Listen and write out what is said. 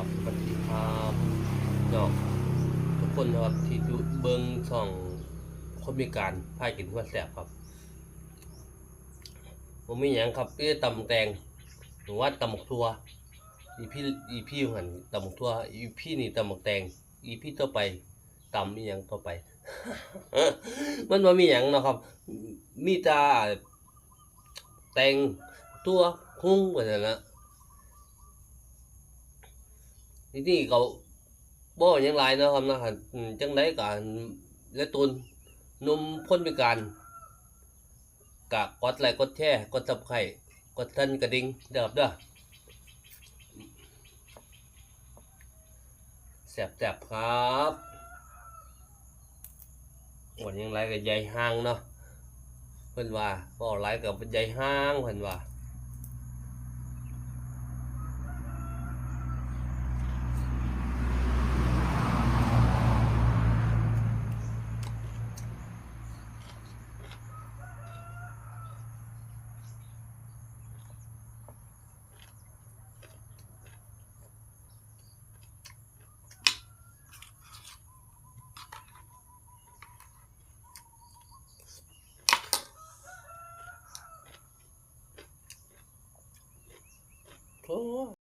ครับสวัสดีครับเนาะทุกคนนะครับที่ดูเบิ้งช่องคนมีการพายกินหัวแสบครับผมมีอย่างครับพี่ตำแตงหรือว่าตำหมกทัวอีพี่อีพี่หันตำหมกทัวอีพี่นี่ตำหมกแตงอีพี่ต่อไปตำมีอย่างต่อไป มันว่ามีอย่างนะครับ มีตาแตงตัวหุ้งว่าซั่นนะ ทีนี้ก็บ่หยังหลายเนาะครับนะหั่นอืมจังไดก็และตุนนุ่มคนพิการกะกดไลค์กดแชร์กด Subscribe กดสั่นกระดิ่งเด้อครับเด้อแซ่บๆครับวันยังไรกับใหญ่ห้างเนาะเพิ่อนว่าบ่หลายกับใหญ่ห้างเพิ่อนว่า close.